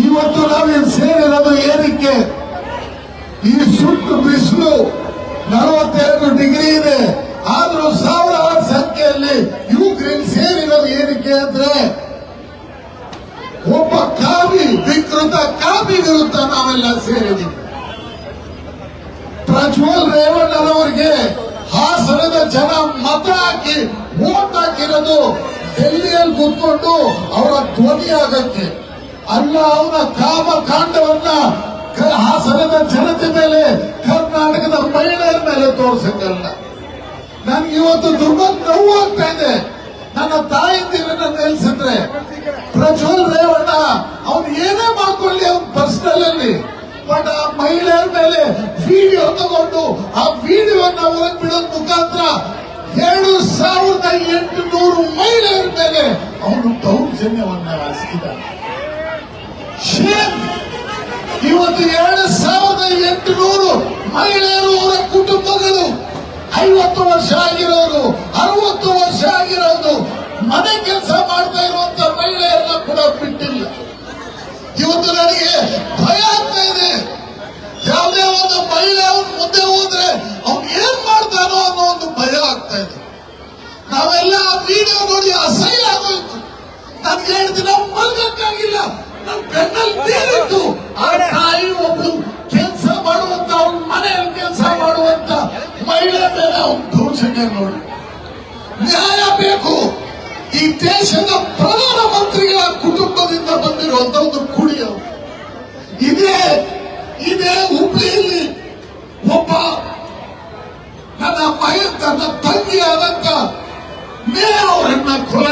ಇವತ್ತು ನಾವೇನು ಸೇರಿರೋದು ಏನಕ್ಕೆ ಈ ಸುಟ್ಟು ಬಿಸಿಲು ನಲವತ್ತೆರಡು ಡಿಗ್ರಿ ಇದೆ. ಆದ್ರೂ ಸಾವಿರಾರು ಸಂಖ್ಯೆಯಲ್ಲಿ ಯುಕ್ರೇನ್ ಸೇರಿರೋದು ಏನಕ್ಕೆ ಅಂದ್ರೆ ಒಬ್ಬ ಕಾವಿ ವಿಕೃತ ಕಾವಿ ವಿರುದ್ಧ ನಾವೆಲ್ಲ ಸೇರಿದ್ದೀವಿ. ಪ್ರಜ್ವಲ್ ರೇವಣ್ಣನವರಿಗೆ ಹಾಸನದ ಜನ ಮತ ಹಾಕಿ ಓಟ್ ಹಾಕಿರೋದು ಡೆಲ್ಲಿಯಲ್ಲಿ ಕೂತ್ಕೊಂಡು ಅವರ ಧ್ವನಿ ಆಗಕ್ಕೆ ಅಲ್ಲ ಅವನ ಕಾಮ ಕಾಂಡವನ್ನ ಹಾಸನದ ಜನತೆ ಮೇಲೆ, ಕರ್ನಾಟಕದ ಮಹಿಳೆಯರ ಮೇಲೆ ತೋರ್ಸಕ್ಕಲ್ಲ ನನ್ಗೆ ಇವತ್ತು ತುಂಬಾ ನೋವು ಆಗ್ತಾ ಇದೆ. ನನ್ನ ತಾಯಿಂದಿರನ್ನ ನಿಲ್ಸಿದ್ರೆ ಪ್ರಜ್ವಲ್ ರೇವಣ್ಣ, ಅವನು ಏನೇ ಮಾಡ್ಕೊಳ್ಳಿ ಅವ್ನ ಪರ್ಸನಲ್ ಅಲ್ಲಿ ಬಟ್ ಆ ಮಹಿಳೆಯರ ಮೇಲೆ ವಿಡಿಯೋ ತಗೊಂಡು ಆ ವಿಡಿಯೋನ ಹೊರಗೆ ಬಿಡೋದ್ ಮುಖಾಂತರ ಏಳು ಸಾವಿರದ ಎಂಟು ನೂರು ಮಹಿಳೆಯರ ಮೇಲೆ ಅವನು ದೌರ್ಜನ್ಯವನ್ನ ಹಾಸಿದ್ದಾನೆ ಶೇಮ್ ಇವತ್ತು ಎರಡು ಸಾವಿರದ ಎಂಟುನೂರು ಮಹಿಳೆಯರು ಅವರ ಕುಟುಂಬಗಳು. ಐವತ್ತು ವರ್ಷ ಆಗಿರೋರು, ಅರವತ್ತು ವರ್ಷ ಆಗಿರೋದು, ಮನೆ ಕೆಲಸ ಮಾಡ್ತಾ ಇರುವಂತ ಮಹಿಳೆಯರನ್ನ ಕೂಡ ಬಿಟ್ಟಿಲ್ಲ. ಇವತ್ತು ನನಗೆ ಭಯ ಆಗ್ತಾ ಇದೆ. ಯಾವುದೇ ಒಂದು ಮಹಿಳೆ ಅವ್ರ ಮುಂದೆ ಹೋದ್ರೆ ಅವ್ನು ಏನ್ ಮಾಡ್ತಾನೋ ಅನ್ನೋ ಒಂದು ಭಯ ಆಗ್ತಾ ಇದೆ. ನಾವೆಲ್ಲ ಆ ವಿಡಿಯೋ ನೋಡಿ ಅಸಹ್ಯ ಆಗೋಯ್ತು. ನನ್ಗೆ ಹೇಳ್ತೀನಿ ಮಲ್ಗಕ್ಕಾಗಿಲ್ಲ. ನನ್ನ ಬೆನ್ನಲ್ಲಿ ನೀರಿತ್ತು ಆ ತಾಯಿ ಒಬ್ಳು ಕೆಲಸ ಮಾಡುವಂತ, ಅವ್ನ ಮನೆಯಲ್ಲಿ ಕೆಲಸ ಮಾಡುವಂತ ಮಹಿಳೆ ಮೇಲೆ ಅವ್ನ ದೌರ್ಜನ್ಯ ನೋಡಿ. ನ್ಯಾಯ ಬೇಕು. ಈ ದೇಶದ ಪ್ರಧಾನ ಮಂತ್ರಿಗಳ ಕುಟುಂಬದಿಂದ ಬಂದಿರುವಂತ ಒಂದು ಕುಡಿಯ ಇದೇ ಇದೇ ಹುಬ್ಳಿಯಲ್ಲಿ ಒಬ್ಬ ನನ್ನ ಮಗ ನನ್ನ ತಂಗಿ ಆದಂತ ಮೇ ಅವರನ್ನ ಕೊಲೆ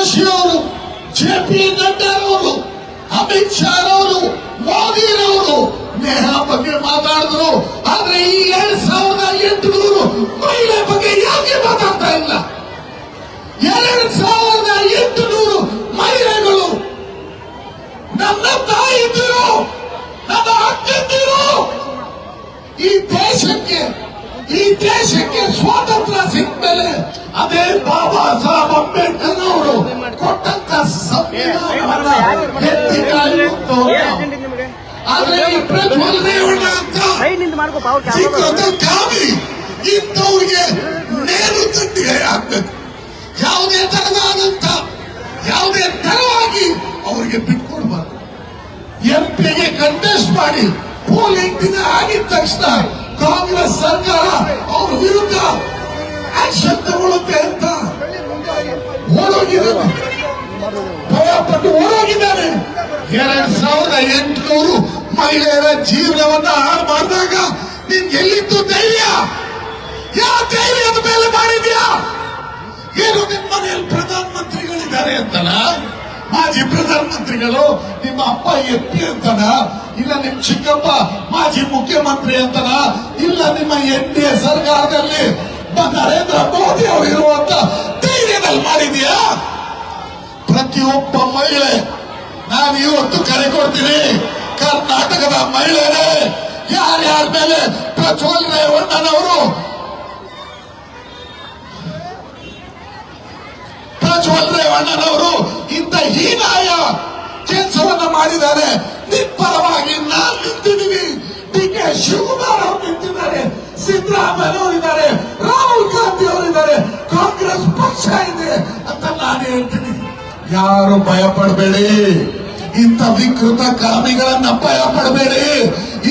ಪ್ರಹ್ಲಾದ್ ಜೋಶಿ ಅವರು ಜೆ ಪಿ ನಡ್ಡಾರವರು, ಅಮಿತ್ ಶಾ ಬಗ್ಗೆ ಮಾತಾಡಿದ್ರು. ಆದ್ರೆ ಈ ಎರಡ್ ಸಾವಿರದ ಎಂಟುನೂರು ಮಹಿಳೆ ಬಗ್ಗೆ ಯಾಕೆ ಮಾತಾಡ್ತಾ ಇಲ್ಲ? ಎರಡ್ ಸಾವಿರದ ಎಂಟುನೂರು ಮಹಿಳೆಗಳು ನನ್ನ ತಾಯಿ ನನ್ನ ಅಕ್ಕಂದಿರು ಈ ದೇಶಕ್ಕೆ ಈ ದೇಶಕ್ಕೆ ಸ್ವಾತಂತ್ರ್ಯ ಸಿಕ್ಕ ಅದೇ ಬಾಬಾ ಸಾಹೇಬ್ ಅಂಬೇಡ್ಕರ್ ಅವರು ಕೊಟ್ಟಂತ ಸಂವಿಧಾನವನ್ನ ಅಂತ ಇಂಥವ್ರಿಗೆ ನೇರು ತಂದಿಗೆ ಆಗ್ಬೇಕು ಯಾವುದೇ ತರದಾದಂತ ಯಾವುದೇ ತರವಾಗಿ ಅವರಿಗೆ ಬಿಟ್ಕೊಡ್ಬಾರ್ದು. ಎಂಪಿಗೆ ಕಂಟೆಸ್ಟ್ ಮಾಡಿ, ಪೋಲಿಂಗ್ ದಿನ ಆಗಿದ ತಕ್ಷಣ ಕಾಂಗ್ರೆಸ್ ಸರ್ಕಾರ ಅವ್ರ ವಿರುದ್ಧ ಆಕ್ಷನ್ ತಗೊಳ್ಳುತ್ತೆ ಅಂತ ಓಡೋಗಿದ್ದಾನೆ ಭಯಪಟ್ಟು ಓಡೋಗಿದ್ದಾರೆ ಎರಡ್ ಸಾವಿರದ ಎಂಟುನೂರು ಮಹಿಳೆಯರ ಜೀವನವನ್ನ ಹಾಳು ಮಾಡಿದಾಗ ನಿನ್ಗೆ ಎಲ್ಲಿತ್ತು ಧೈರ್ಯ? ಯಾವ ಧೈರ್ಯದ ಮೇಲೆ ಮಾಡಿದ್ಯಾ? ಏನು ನಿಮ್ಮ ಮನೆಯಲ್ಲಿ ಪ್ರಧಾನ ಮಂತ್ರಿಗಳಿದ್ದಾರೆ ಅಂತನ? ಮಾಜಿ ಪ್ರಧಾನ ಮಂತ್ರಿಗಳು, ನಿಮ್ಮ ಅಪ್ಪ ಎಂ ಪಿ ಅಂತನ? ಇಲ್ಲ ನಿಮ್ ಚಿಕ್ಕಪ್ಪ ಮಾಜಿ ಮುಖ್ಯಮಂತ್ರಿ ಅಂತನ? ಇಲ್ಲ ನಿಮ್ಮ ಎನ್ ಡಿ ಎ ಸರ್ಕಾರದಲ್ಲಿ ನರೇಂದ್ರ ಮೋದಿ ಅವರು ಇರುವಂತ ಧೈರ್ಯದಲ್ಲಿ ಮಾಡಿದೀಯಾ? ಪ್ರತಿಯೊಬ್ಬ ಮಹಿಳೆ, ನಾನು ಇವತ್ತು ಕರೆ ಕೊಡ್ತೀನಿ, ಕರ್ನಾಟಕದ ಮಹಿಳೆಯರೇ, ಯಾರ್ಯಾರ ಮೇಲೆ ಪ್ರಜ್ವಲ್ ರೇವಣ್ಣನವರು? ಪ್ರಜ್ವಲ್ ರೇವಣ್ಣನವರು ಇಂಥ ಹೀನಾಯ ಕೆಲಸವನ್ನು ಮಾಡಿದ್ದಾರೆ. ನಿಮ್ ಪರವಾಗಿ ನಾನ್ ನಿಂತಿದ್ದೀನಿ. ಡಿ ಕೆ ಶಿವಕುಮಾರ್ ಅವರು ನಿಂತಿದ್ದಾರೆ. ಸಿದ್ದರಾಮಯ್ಯ ಅವರಿದ್ದಾರೆ ರಾಹುಲ್ ಗಾಂಧಿ ಅವರಿದ್ದಾರೆ ಕಾಂಗ್ರೆಸ್ ಪಕ್ಷ ಇದೆ ಅಂತ ನಾನು ಹೇಳ್ತೀನಿ. ಯಾರು ಭಯ ಪಡಬೇಡಿ ಇಂಥ ವಿಕೃತ ಕಾಮಿಗಳನ್ನ ಭಯ ಪಡಬೇಡಿ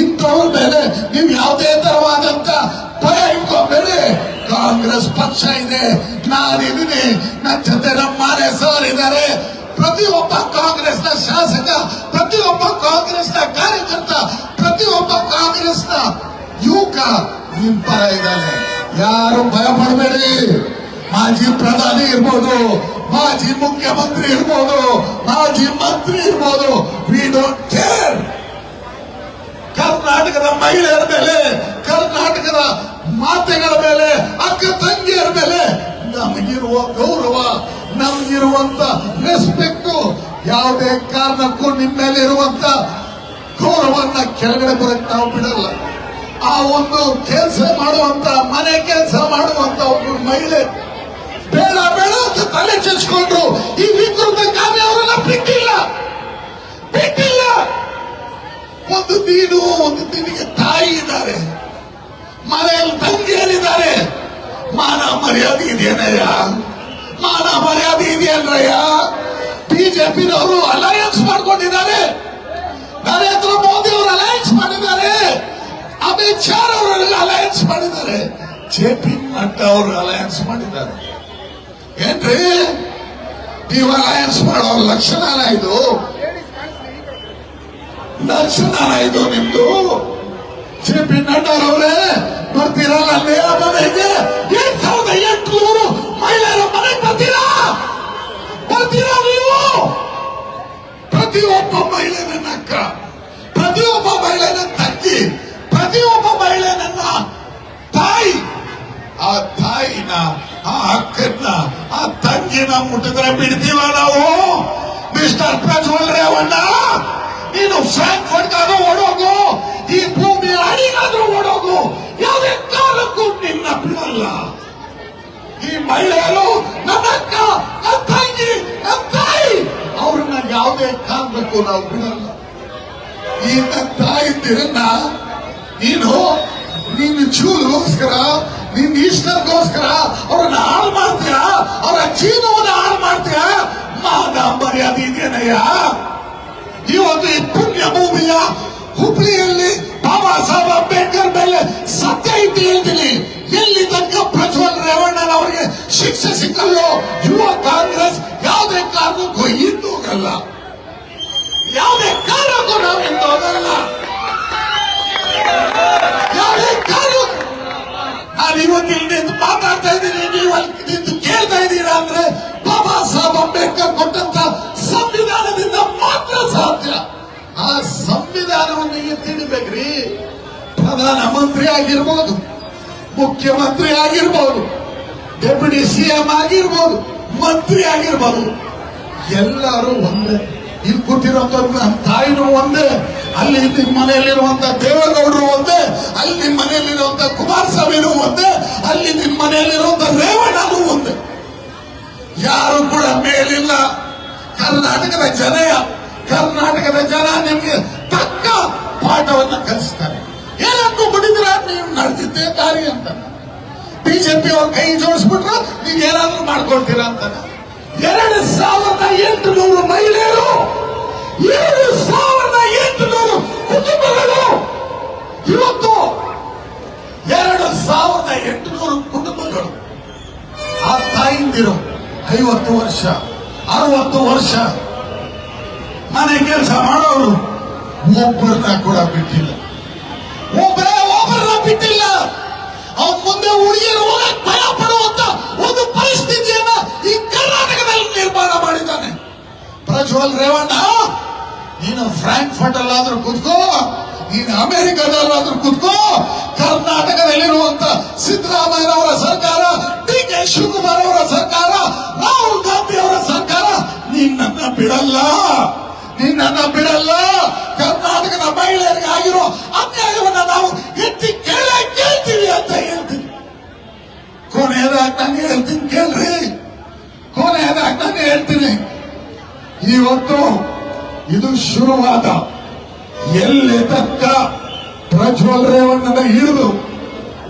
ಇಂಥವ್ರ ಮೇಲೆ ನೀವು ಯಾವುದೇ ತರವಾದಂತ ಭಯ ಇಟ್ಕೊಬೇಡಿ. ಕಾಂಗ್ರೆಸ್ ಪಕ್ಷ ಇದೆ, ನಾನಿದ್ದೀನಿ, ನನ್ನ ಜೊತೆ ನಮ್ಮ ಮಾನೆ ಸರ್ ಇದ್ದಾರೆ. ಪ್ರತಿಯೊಬ್ಬ ಕಾಂಗ್ರೆಸ್ನ ಶಾಸಕ, ಪ್ರತಿಯೊಬ್ಬ ಕಾಂಗ್ರೆಸ್ನ ಕಾರ್ಯಕರ್ತ, ಪ್ರತಿಯೊಬ್ಬ ಕಾಂಗ್ರೆಸ್ನ ಯುವಕ ನಿಮ್ ಪರ ಇದ್ದಾನೆ. ಯಾರು ಭಯ ಪಡಬೇಡಿ. ಮಾಜಿ ಪ್ರಧಾನಿ ಇರ್ಬೋದು, ಮಾಜಿ ಮುಖ್ಯಮಂತ್ರಿ ಇರ್ಬೋದು, ಮಾಜಿ ಮಂತ್ರಿ ಇರ್ಬೋದು. ವಿ ಡೋಂಟ್ ಕೇರ್ ಕರ್ನಾಟಕದ ಮಹಿಳೆಯರ ಮೇಲೆ, ಕರ್ನಾಟಕದ ಮಾತೆಗಳ ಮೇಲೆ, ಅಕ್ಕ ತಂಗಿಯರ ಮೇಲೆ ನಮಗಿರುವ ಗೌರವ, ನಮಗಿರುವಂತ ರೆಸ್ಪೆಕ್ಟ್ ಯಾವುದೇ ಕಾರಣಕ್ಕೂ ನಿಮ್ಮ ಮೇಲೆ ಇರುವಂತ ಗೌರವನ್ನ ಕೆಳಗಡೆ ಬರಕ್ಕೆ ನಾವು ಬಿಡಲ್ಲ. ಆ ಒಂದು ಕೆಲಸ ಮಾಡುವಂತ, ಮನೆ ಕೆಲಸ ಮಾಡುವಂತ ಒಬ್ಬರು ಮಹಿಳೆ ಬೇಡ ಬೇಡ ಅಂತ ತಲೆ ಚಚ್ಕೊಂಡ್ರು ಈ ವಿಕೃತ ಕಾಮಿ ಅವರನ್ನ ಬಿಟ್ಟಿಲ್ಲ. ಬಿಟ್ಟಿಲ್ಲ. ಒಂದು ನೀನು, ಒಂದು ನಿನಗೆ ತಾಯಿ ಇದ್ದಾರೆ. ಮನೆಯಲ್ಲಿ ತಂಗಿಯಲ್ಲಿದ್ದಾರೆ ಮಾನ ಮರ್ಯಾದೆ ಇದೆಯೇನಯ್ಯ? ಮಾನ ಮರ್ಯಾದೆ ಇದೆಯಲ್ಲಯ್ಯ? ಬಿಜೆಪಿನವರು ಅಲಯನ್ಸ್ ಮಾಡ್ಕೊಂಡಿದ್ದಾರೆ. ನರೇಂದ್ರ ಮೋದಿ ಅಮಿತ್ ಶಾ ಅವರು ಅಲಯನ್ಸ್ ಮಾಡಿದ್ದಾರೆ. ಜೆ ಪಿ ನಡ್ಡಾ ಅವರು ಅಲಯನ್ಸ್ ಮಾಡಿದ್ದಾರೆ. ಏನ್ರಿ? ನೀವು ಅಲಯನ್ಸ್ ಮಾಡೋ ಲಕ್ಷಣನ ಇದು ಲಕ್ಷಣನ ಇದು ನಿಮ್ದು. ಜೆ ಪಿ ನಡ್ಡಾರವ್ರೆ, ಬರ್ತೀರಲ್ಲ ನೇರ ಮನೆಗೆ ಎಂಟ್ ಸಾವಿರದ ಎಂಟುನೂರು ಮಹಿಳೆಯರ ಮನೆಗೆ ಬರ್ತೀರಾ? ಬರ್ತೀರಾ ನೀವು? ಪ್ರತಿಯೊಬ್ಬ ಮಹಿಳೆ ನನ್ನ ಅಕ್ಕ ಪ್ರತಿಯೊಬ್ಬ ಮಹಿಳೆ ನನ್ನ ತಂಗಿ ಪ್ರತಿಯೊಬ್ಬ ಮಹಿಳೆ ನನ್ನ ತಾಯಿ, ಆ ತಾಯಿನ, ಆ ಅಕ್ಕನ್ನ, ಆ ತಂಗಿನ ಮುಟ್ಟಿದ್ರೆ ಬಿಡ್ತೀವ ನಾವು? ಮಿಸ್ಟರ್ ಪ್ರಜ್ವಲ್ ರೇವಣ್ಣ ನೀನು ಫ್ರಾಂಕ್ಫರ್ಟ್ಗಾದ್ರೂ ಓಡೋಗು, ಈ ಭೂಮಿ ಅಡಿಗಾದ್ರೂ ಓಡೋಗು, ಯಾವುದೇ ಕಾಲಕ್ಕೂ ನಿನ್ನ ಬಿಡಲ್ಲ. ಈ ಮಹಿಳೆಯರು ನನ್ನ ಅಕ್ಕ ತಂಗಿ ತಾಯಿ, ಅವ್ರನ್ನ ಯಾವುದೇ ಕಾರಣಕ್ಕೂ ನಾವು ಬಿಡಲ್ಲ. ಈ ತಾಯಿದ್ದೀರನ್ನ ನೀನು ನೀನು ಚೂಲ್ಗೋಸ್ಕರ, ನಿನ್ನ ಈಶ್ವರ್ಗೋಸ್ಕರ, ಅವ್ರನ್ನ ಹಾಳು ಮಾಡ್ತೀಯ? ಅವರ ಜೀವನವನ್ನ ಹಾಳು ಮಾಡ್ತೀಯ? ಮರ್ಯಾದೆ ಇದೆಯನಯ್ಯ ಇವತ್ತು ಈ ಪುಣ್ಯ ಭೂಮಿಯ ಹುಬ್ಳಿಯಲ್ಲಿ ಬಾಬಾ ಸಾಹೇಬ್ ಅಂಬೇಡ್ಕರ್ ಮೇಲೆ ಸತ್ಯ ಇದ್ದು ಹೇಳ್ತೀನಿ. ಎಲ್ಲಿ ತನಕ ಪ್ರಜ್ವಲ್ ರೇವಣ್ಣನ ಅವರಿಗೆ ಶಿಕ್ಷೆ ಸಿಕ್ಕಲ್ಲೋ, ಯುವ ಕಾಂಗ್ರೆಸ್ ಯಾವುದೇ ಕಾರಣಕ್ಕೂ ಹಿಂದೂ ಹೋಗಲ್ಲ ಯಾವುದೇ ಕಾರಣಕ್ಕೂ ನಾವು ಹಿಂದೂ ಇವತ್ತು ಇಲ್ಲಿ ಮಾತಾಡ್ತಾ ಇದ್ದೀನಿ. ನೀವು ಅಲ್ಲಿ ಕೇಳ್ತಾ ಇದ್ದೀರಾ ಅಂದ್ರೆ ಬಾಬಾ ಸಾಹೇಬ್ ಅಂಬೇಡ್ಕರ್ ಕೊಟ್ಟಂತ ಸಂವಿಧಾನದಿಂದ ಮಾತ್ರ ಸಾಧ್ಯ. ಆ ಸಂವಿಧಾನವನ್ನು ಎತ್ತಿಡಬೇಕ್ರಿ ಪ್ರಧಾನ ಮಂತ್ರಿ ಆಗಿರ್ಬೋದು, ಮುಖ್ಯಮಂತ್ರಿ ಆಗಿರ್ಬೋದು, ಡೆಪ್ಯೂಟಿ ಸಿಎಂ ಆಗಿರ್ಬೋದು, ಮಂತ್ರಿ ಆಗಿರ್ಬೋದು, ಎಲ್ಲರೂ ಒಂದೇ. ಇಲ್ಲಿ ಕೂತಿರೋ ನಮ್ಮ ತಾಯಿನೂ ಒಂದೇ. ಅಲ್ಲಿ ನಿಮ್ಮ ಮನೆಯಲ್ಲಿರುವಂತ ದೇವೇಗೌಡರು ಒಂದೇ, ಅಲ್ಲಿ ನಿಮ್ಮ ಮನೆಯಲ್ಲಿರುವಂತ ಕುಮಾರಸ್ವಾಮಿನೂ ಒಂದೇ, ಅಲ್ಲಿ ನಿಮ್ಮ ಮನೆಯಲ್ಲಿರುವಂತ ರೇವಣ್ಣನು ಒಂದೇ. ಯಾರು ಕೂಡ ಮೇಲಿಲ್ಲ. ಕರ್ನಾಟಕದ ಜನ ಕರ್ನಾಟಕದ ಜನ ನಿಮಗೆ ತಕ್ಕ ಪಾಠವನ್ನು ಕಲಿಸ್ತಾರೆ. ಏನಕ್ಕೂ ಬಿಡಿದ್ರ ನೀವು ನಡೆದಿದ್ದೆ ದಾರಿ ಅಂತ. ಬಿಜೆಪಿ ಅವ್ರ ಕೈ ಜೋಡಿಸ್ಬಿಟ್ರು, ನೀವು ಏನಾದ್ರೂ ಮಾಡ್ಕೊಳ್ತೀರಾ ಅಂತ. ಎರಡು ಸಾವಿರದ ಎಂಟು ನೂರು ಮಹಿಳೆಯರು ಏಳು ನೂರು ಕುಟುಂಬಗಳು. ಇವತ್ತು ಎರಡು ಸಾವಿರದ ಎಂಟುನೂರು ಕುಟುಂಬಗಳು. ಆ ತಾಯಿಂದಿರು ಐವತ್ತು ವರ್ಷ, ಅರವತ್ತು ವರ್ಷ. ಮನೆ ಕೆಲಸ ಮಾಡೋರು ಒಬ್ಬರನ್ನ ಕೂಡ ಬಿಟ್ಟಿಲ್ಲ. ಒಬ್ಬರೇ ಒಬ್ಬರನ್ನ ಬಿಟ್ಟಿಲ್ಲ. ಅವನ್ ಮುಂದೆ ಹುಡುಗಿಯರು ಹೋಗಕ್ ಭಯ ಪಡುವಂತ ಒಂದು ಪರಿಸ್ಥಿತಿಯನ್ನ ಈ ಕರ್ನಾಟಕದಲ್ಲಿ ನಿರ್ಮಾಣ ಮಾಡಿದ್ದಾನೆ. ಪ್ರಜ್ವಲ್ ರೇವಣ್ಣ. ನೀನು ಫ್ರಾಂಕ್ಫರ್ಟ್ ಅಲ್ಲಾದ್ರೂ ಕುತ್ಕೋ, ನೀನು ಅಮೆರಿಕದಲ್ಲಾದ್ರೂ ಕುತ್ಕೋ, ಕರ್ನಾಟಕದಲ್ಲಿರುವಂತ ಸಿದ್ದರಾಮಯ್ಯನವರ ಸರ್ಕಾರ ಡಿ ಕೆ ಶಿವಕುಮಾರ್ ಅವರ ಸರ್ಕಾರ, ರಾಹುಲ್ ಗಾಂಧಿ ಅವರ ಸರ್ಕಾರ, ನಿನ್ನನ್ನ ಬಿಡಲ್ಲ. ನಿನ್ನನ್ನ ಬಿಡಲ್ಲ. ಕರ್ನಾಟಕದ ಮಹಿಳೆಯರಿಗೆ ಆಗಿರೋ ಅನ್ಯಾಯವನ್ನ ನಾವು ಎತ್ತಿ ಕೇಳೇ ಕೇಳ್ತೀವಿ ಅಂತ ಹೇಳ್ತೀನಿ. ಕೊನೆಯದಾಗಿ ನಾನು ಹೇಳ್ತೀನಿ ಕೇಳ್ರಿ. ಕೊನೆಯದಾಗಿ ನಾನು ಹೇಳ್ತೀನಿ. ಇವತ್ತು ಇದು ಶುರುವಾದ. ಎಲ್ಲಿ ತಕ್ಕ ಪ್ರಜ್ವಲ್ ರೇವಣ್ಣನ ಹಿಡಿದು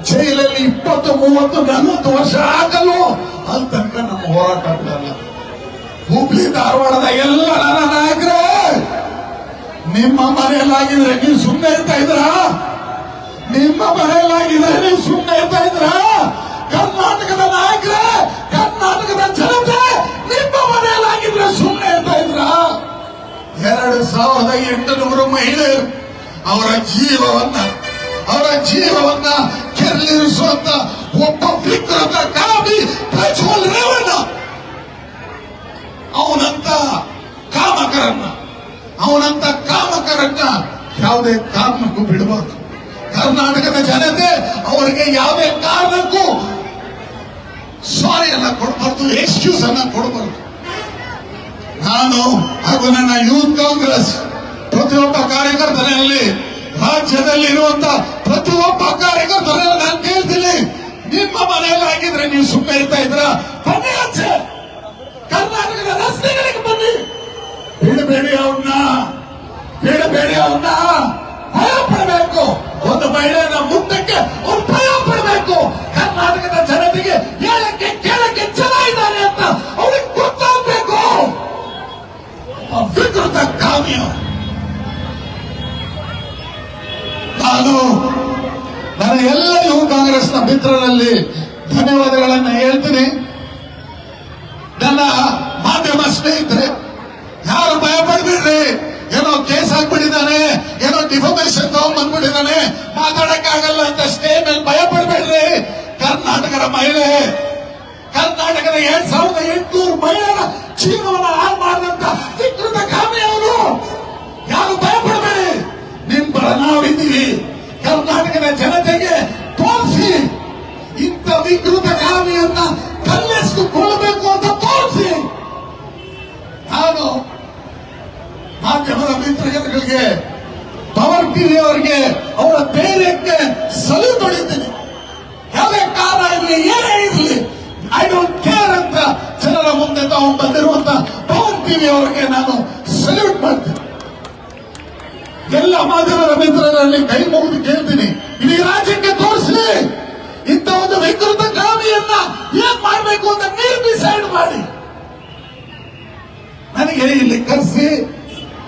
ಜೈಲಲ್ಲಿ ಇಪ್ಪತ್ತು, ಮೂವತ್ತು, ನಲವತ್ತು ವರ್ಷ ಆಗಲು ಅಲ್ಲಿ ನಮ್ಮ ಹೋರಾಟ ಹುಬ್ಳಿ, ಧಾರವಾಡದ ಎಲ್ಲ ನನ್ನ ನಾಯಕರೇ, ನಿಮ್ಮ ಮನೆಯಲ್ಲಾಗಿದ್ರೆ ನೀವು ಸುಮ್ಮನೆ ಇರ್ತಾ ಇದ್ರ? ನಿಮ್ಮ ಮನೆಯಲ್ಲಾಗಿದ್ರೆ ನೀವು ಸುಮ್ಮನೆ ಇರ್ತಾ ಇದ್ರ? ಕರ್ನಾಟಕದ ನಾಯಕರೇ ಎರಡು ಸಾವಿರದ ಎಂಟುನೂರು ಮಹಿಳೆಯರು ಅವರ ಜೀವವನ್ನ ಅವರ ಜೀವವನ್ನ ಕೆರಳಿರಿಸುವಂತ ಒಬ್ಬ ವಿಕೃತ ಕಾಮಿ ಪ್ರಜ್ವಲ್ ರೇವಣ್ಣ. ಅವನಂತ ಕಾಮಕರನ್ನ ಅವನಂತ ಕಾಮಕರನ್ನ ಯಾವುದೇ ಕಾರಣಕ್ಕೂ ಬಿಡಬಾರ್ದು. ಕರ್ನಾಟಕದ ಜನತೆ ಅವರಿಗೆ ಯಾವುದೇ ಕಾರಣಕ್ಕೂ ಸಾರಿ ಅನ್ನ ಕೊಡಬಾರ್ದು ಎಕ್ಸ್ಕ್ಯೂಸ್ ಅನ್ನ ಕೊಡಬಾರ್ದು. ನಾನು ಹಾಗೂ ನನ್ನ ಯೂತ್ ಕಾಂಗ್ರೆಸ್ ಪ್ರತಿಯೊಬ್ಬ ಕಾರ್ಯಕರ್ತನಲ್ಲಿ ರಾಜ್ಯದಲ್ಲಿರುವಂತ ಪ್ರತಿಯೊಬ್ಬ ಕಾರ್ಯಕರ್ತರಲ್ಲಿ ನಾನು ಕೇಳ್ತೀನಿ. ನಿಮ್ಮ ಮನೆಯಲ್ಲಿ ಆಗಿದ್ರೆ ನೀವು ಸುಮ್ಮನೆ ಇರ್ತಾ ಇದ್ರ ಬನ್ನಿ ಆಚೆ. ಕರ್ನಾಟಕದ ರಸ್ತೆಗಳಿಗೆ ಬನ್ನಿ. ಬಿಡಬೇಡಿ ಅವನ್ನ ಬಿಡಬೇಡಿ ಅವನ್ನ ಭಯ ಪಡಬೇಕು. ಒಂದು ಮಹಿಳೆಯನ್ನ ಮುಂದಕ್ಕೆ ಅವ್ರು ಭಯ ಪಡಬೇಕು. ಕರ್ನಾಟಕದ ಜನತೆಗೆ ಹೇಳಕ್ಕೆ ಕಾಮ್ಯ ನಾನು ನನ್ನ ಎಲ್ಲ ಯುವ ಕಾಂಗ್ರೆಸ್ನ ಮಿತ್ರರಲ್ಲಿ ಧನ್ಯವಾದಗಳನ್ನು ಹೇಳ್ತೀನಿ. ನನ್ನ ಮಾಧ್ಯಮ ಸ್ನೇಹಿತರೆ, ಯಾರು ಭಯ ಪಡ್ಬೇಡ್ರಿ ಏನೋ ಕೇಸ್ ಹಾಕ್ಬಿಟ್ಟಿದ್ದಾನೆ, ಏನೋ ಡಿಫಾಮೇಶನ್ ತಗೊಂಡ್ಬಂದ್ಬಿಟ್ಟಿದ್ದಾನೆ ಮಾತಾಡಕ್ಕಾಗಲ್ಲ ಅಂತ ಸ್ಟೇ ಮೇಲೆ ಭಯ ಪಡ್ಬೇಡ್ರಿ ಕರ್ನಾಟಕದ ಮಹಿಳೆ, ಕರ್ನಾಟಕದ ಎರಡ್ ಸಾವಿರದ ಎಂಟುನೂರು ಮಹಿಳೆಯರ ಜೀವನವನ್ನು ಹಾಳು ಮಾಡಿದಂತ ವಿಕೃತ ಕಾಮಿ ಯಾರು ಭಯಪಡಬೇಡಿ. ನಿಮ್ ಬರ ನಾವಿದ್ದೀವಿ ಕರ್ನಾಟಕದ ಜನತೆಗೆ ತೋರಿಸಿ. ಇಂಥ ವಿಕೃತ ಕಾರಣಿಯನ್ನ ಕಲ್ಲೆಸ್ದುಕೊಳ್ಳಬೇಕು ಅಂತ ತೋರಿಸಿ. ನಾನು ಮಾಧ್ಯಮದ ಮಿತ್ರಗಳಿಗೆ ಪವರ್ ಟಿವಿ ಅವರಿಗೆ, ಅವರ ಧೈರ್ಯಕ್ಕೆ ಸಲಹೆ ಹೊಡಿತೀನಿ ಯಾವುದೇ ಕಾರಣ ಇರಲಿ, ಏನೇ ಇರಲಿ ಐ ಡೋಂಟ್ ಕೇರ್ ಅಂತ ಜನರ ಮುಂದೆ ತಾವು ಬಂದಿರುವಂತ ಪವರ್ ಟಿವಿ ಅವರಿಗೆ ನಾನು ಸಲ್ಯೂಟ್ ಮಾಡ್ತೀನಿ. ಎಲ್ಲ ಮಾಧ್ಯಮ ರವೀಂದ್ರರಲ್ಲಿ ಕೈ ಮುಗಿದು ಕೇಳ್ತೀನಿ. ಇಡೀ ರಾಜ್ಯಕ್ಕೆ ತೋರಿಸಲಿ. ಇಂಥ ಒಂದು ವಿಕೃತ ಕಾಮಿಯನ್ನ ಏನ್ ಮಾಡಬೇಕು ಅಂತ ನೀವು ಡಿಸೈಡ್ ಮಾಡಿ. ನನಗೆ ಇಲ್ಲಿ ಕರೆಸಿ,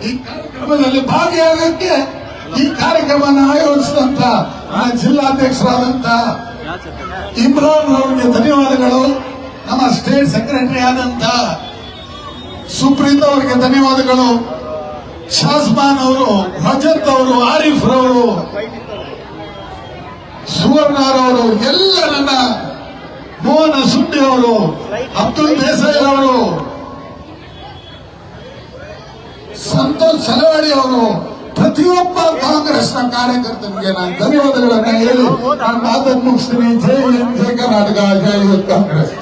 ಈ ಕಾರ್ಯಕ್ರಮದಲ್ಲಿ ಭಾಗಿಯಾಗಕ್ಕೆ ಈ ಕಾರ್ಯಕ್ರಮನ ಆಯೋಜಿಸಿದಂತ ನನ್ನ ಜಿಲ್ಲಾಧ್ಯಕ್ಷರಾದಂತ ಇಮ್ರಾನ್ ಅವರಿಗೆ ಧನ್ಯವಾದಗಳು. ನಮ್ಮ ಸ್ಟೇಟ್ ಸೆಕ್ರೆಟರಿ ಆದಂತ ಸುಪ್ರೀತ್ ಅವರಿಗೆ ಧನ್ಯವಾದಗಳು. ಶಾಸ್ಮಾನ್ ಅವರು, ರಜತ್ ಅವರು, ಆರಿಫ್ ರವರು ಸುವರ್ಣರವರು ಎಲ್ಲ ನನ್ನ ಮೋಹನ ಸುಂಡಿ ಅವರು, ಅಬ್ದುಲ್ ದೇಸಾಯಿ ಅವರು, ಸಂತೋಷ್ ಸಲವಾಡಿ ಅವರು, ಪ್ರತಿಯೊಬ್ಬ ಕಾಂಗ್ರೆಸ್ನ ಕಾರ್ಯಕರ್ತನಿಗೆ ನಾನು ಧನ್ಯವಾದಗಳನ್ನು ಹೇಳಿ ನಾನು ಮಾತನ್ನು ಮುಗಿಸ್ತೀನಿ. ಜೈ ಜೈ ಕರ್ನಾಟಕ, ಜೈ ಕಾಂಗ್ರೆಸ್.